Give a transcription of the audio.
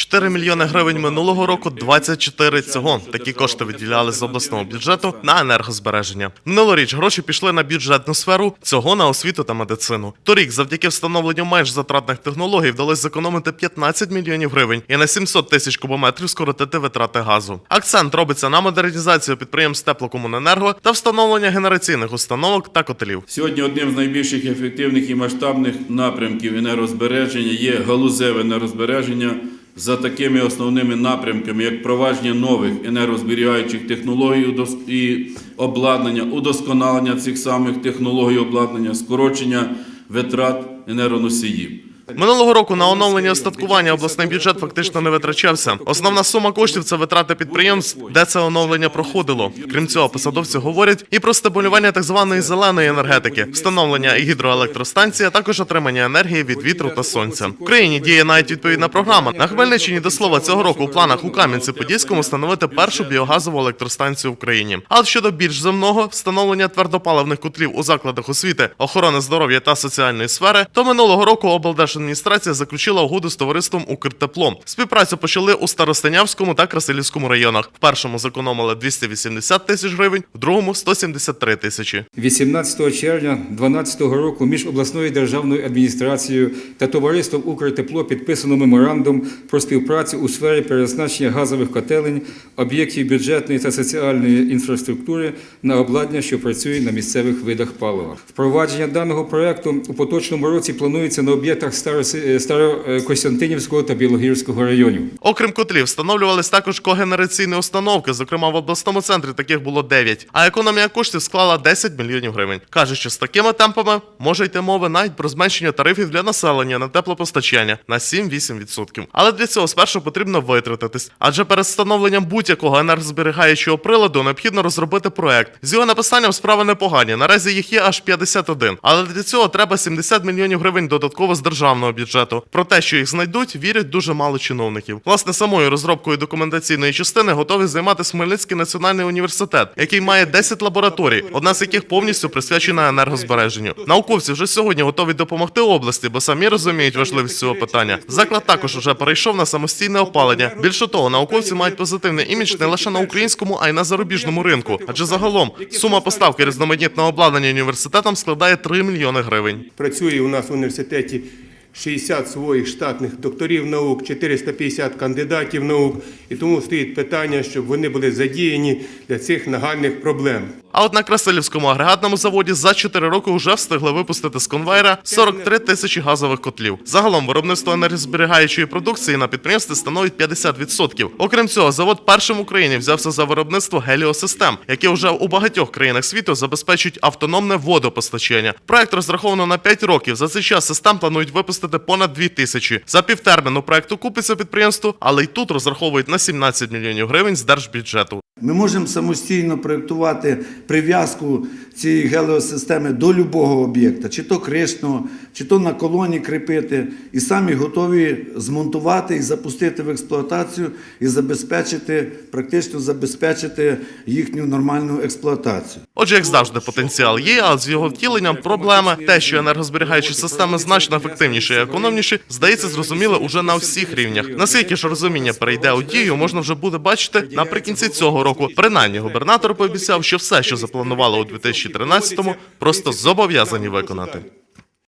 4 мільйони гривень минулого року, 24 цього. Такі кошти виділяли з обласного бюджету на енергозбереження. Минулоріч гроші пішли на бюджетну сферу, цього на освіту та медицину. Торік, завдяки встановленню менш затратних технологій, вдалося зекономити 15 мільйонів гривень і на 700 тисяч кубометрів скоротити витрати газу. Акцент робиться на модернізацію підприємств теплокомуненерго та встановлення генераційних установок та котелів. Сьогодні одним з найбільших ефективних і масштабних напрямків енергозбереження є галузеве енергозбереження за такими основними напрямками, як провадження нових енергозберігаючих технологій і обладнання, удосконалення цих самих технологій обладнання, скорочення витрат енергоносіїв. Минулого року на оновлення остаткування обласний бюджет фактично не витрачався. Основна сума коштів це витрати підприємств, де це оновлення проходило. Крім цього, посадовці говорять і про стимулювання так званої зеленої енергетики, встановлення гідроелектростанції, а також отримання енергії від вітру та сонця. В Україні діє навіть відповідна програма. На Хмельниччині до слова цього року у планах у Кам'янці-Подільському встановити першу біогазову електростанцію в Україні. А щодо більш земного встановлення твердопаливних котлів у закладах освіти, охорони здоров'я та соціальної сфери, то минулого року облдержадміністрація заключила угоду з товариством Укртепло. Співпрацю почали у Старостинявському та Красилівському районах. В першому зекономили 280 тисяч гривень, в другому 173 тисячі. 18 червня 2012 року між обласною державною адміністрацією та товариством Укртепло підписано меморандум про співпрацю у сфері переоснащення газових котелень, об'єктів бюджетної та соціальної інфраструктури на обладнання, що працює на місцевих видах палива. Впровадження даного проекту у поточному році планується на об'єктах Старокостянтинівського та Білогірського районів. Окрім котлів, встановлювались також когенераційні установки. Зокрема, в обласному центрі таких було 9. А економія коштів склала 10 мільйонів гривень. Каже, що з такими темпами може йти мова навіть про зменшення тарифів для населення на теплопостачання на 7-8%. Але для цього спершу потрібно витратитись. Адже перед встановленням будь-якого енергозберігаючого приладу необхідно розробити проект. З його написанням справи непогані. Наразі їх є аж 51. Але для цього треба 70 мільйонів гривень додатково з державного бюджету. Про те, що їх знайдуть, вірять дуже мало чиновників. Власне, самою розробкою документаційної частини готовий займатися Хмельницький національний університет, який має 10 лабораторій, одна з яких повністю присвячена енергозбереженню. Науковці вже сьогодні готові допомогти області, бо самі розуміють важливість цього питання. Заклад також уже перейшов на самостійне опалення. Більше того, науковці мають позитивний імідж не лише на українському, а й на зарубіжному ринку. Адже загалом сума поставки різноманітного обладнання університетам складає 3 мільйони гривень. Працює у нас в університеті 60 своїх штатних докторів наук, 450 кандидатів наук, і тому стоїть питання, щоб вони були задіяні для цих нагальних проблем. А от на Красилівському агрегатному заводі за 4 роки вже встигли випустити з конвейера 43 тисячі газових котлів. Загалом виробництво енергозберігаючої продукції на підприємстві становить 50%. Окрім цього, завод першим в Україні взявся за виробництво геліосистем, які вже у багатьох країнах світу забезпечують автономне водопостачання. Проект розраховано на 5 років. За цей час систем планують випустити понад 2 тисячі. За півтерміну проекту купиться підприємство, але й тут розраховують на 17 мільйонів гривень з держбюджету. Ми можемо самостійно проєктувати прив'язку цієї геліосистеми до любого об'єкта, чи то кришного, чи то на колоні кріпити, і самі готові змонтувати і запустити в експлуатацію і забезпечити, практично забезпечити їхню нормальну експлуатацію. Отже, як завжди, потенціал є, а з його втіленням проблеми. Те, що енергозберігаючі системи значно ефективніші і економніші, здається, зрозуміло уже на всіх рівнях. Наскільки ж розуміння перейде у дію, можна вже буде бачити наприкінці цього року. Принаймні, губернатор пообіцяв, що все, що запланували у 2013-му, просто зобов'язані виконати.